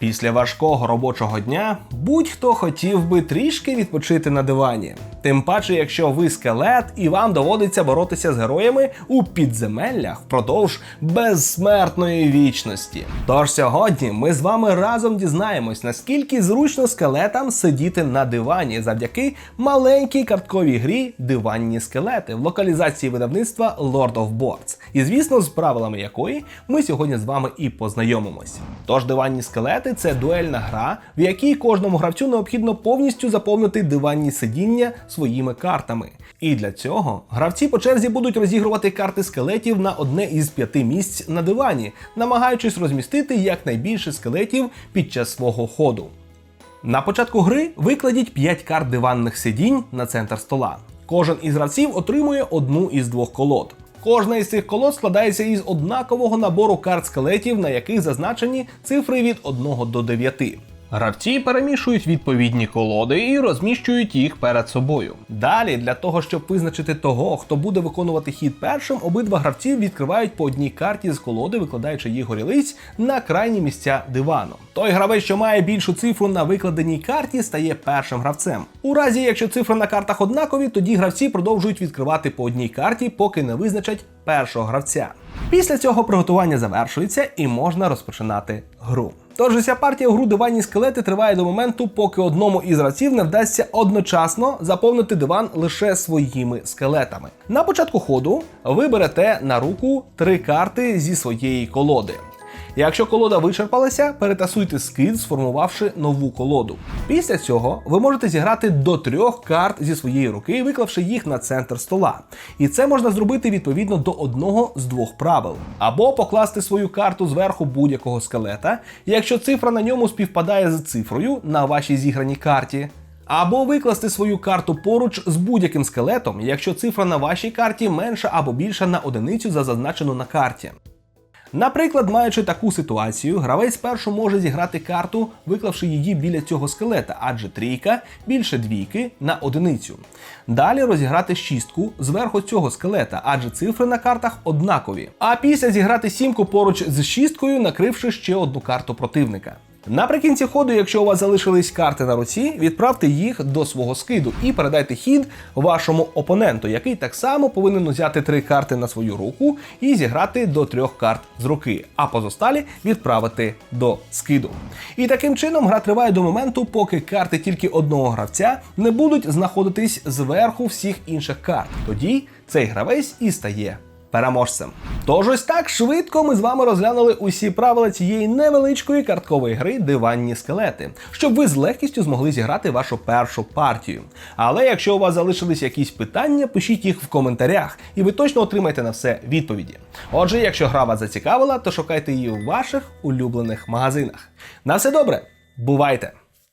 Після важкого робочого дня будь-хто хотів би трішки відпочити на дивані. Тим паче, якщо ви скелет і вам доводиться боротися з героями у підземеллях впродовж безсмертної вічності. Тож сьогодні ми з вами разом дізнаємось, наскільки зручно скелетам сидіти на дивані завдяки маленькій картковій грі Диванні скелети в локалізації видавництва Lord of Boards. І звісно, з правилами якої ми сьогодні з вами і познайомимось. Тож диванні скелети це дуельна гра, в якій кожному гравцю необхідно повністю заповнити диванні сидіння своїми картами. І для цього гравці по черзі будуть розігрувати карти скелетів на одне із п'яти місць на дивані, намагаючись розмістити якнайбільше скелетів під час свого ходу. На початку гри викладіть 5 карт диванних сидінь на центр стола. Кожен із гравців отримує одну із двох колод. Кожна із цих колод складається із однакового набору карт скелетів, на яких зазначені цифри від 1 до 9. Гравці перемішують відповідні колоди і розміщують їх перед собою. Далі, для того, щоб визначити того, хто буде виконувати хід першим, обидва гравці відкривають по одній карті з колоди, викладаючи їх горілиць на крайні місця дивану. Той гравець, що має більшу цифру на викладеній карті, стає першим гравцем. У разі, якщо цифри на картах однакові, тоді гравці продовжують відкривати по одній карті, поки не визначать першого гравця. Після цього приготування завершується і можна розпочинати гру. Тож уся партія у гру диванні скелети триває до моменту, поки одному із гравців не вдасться одночасно заповнити диван лише своїми скелетами. На початку ходу ви берете на руку три карти зі своєї колоди. Якщо колода вичерпалася, перетасуйте скид, сформувавши нову колоду. Після цього ви можете зіграти до трьох карт зі своєї руки, виклавши їх на центр стола. І це можна зробити відповідно до одного з двох правил. Або покласти свою карту зверху будь-якого скелета, якщо цифра на ньому співпадає з цифрою на вашій зіграній карті. Або викласти свою карту поруч з будь-яким скелетом, якщо цифра на вашій карті менша або більша на одиницю за зазначену на карті. Наприклад, маючи таку ситуацію, гравець спершу може зіграти карту, виклавши її біля цього скелета, адже трійка більше двійки на одиницю. Далі розіграти шістку зверху цього скелета, адже цифри на картах однакові. А після зіграти сімку поруч з шісткою, накривши ще одну карту противника. Наприкінці ходу, якщо у вас залишились карти на руці, відправте їх до свого скиду і передайте хід вашому опоненту, який так само повинен взяти три карти на свою руку і зіграти до трьох карт з руки, а позосталі відправити до скиду. І таким чином гра триває до моменту, поки карти тільки одного гравця не будуть знаходитись зверху всіх інших карт. Тоді цей гравець і стає переможцем. Тож ось так швидко ми з вами розглянули усі правила цієї невеличкої карткової гри диванні скелети, щоб ви з легкістю змогли зіграти вашу першу партію. Але якщо у вас залишились якісь питання, пишіть їх в коментарях, і ви точно отримаєте на все відповіді. Отже, якщо гра вас зацікавила, то шукайте її у ваших улюблених магазинах. На все добре, бувайте!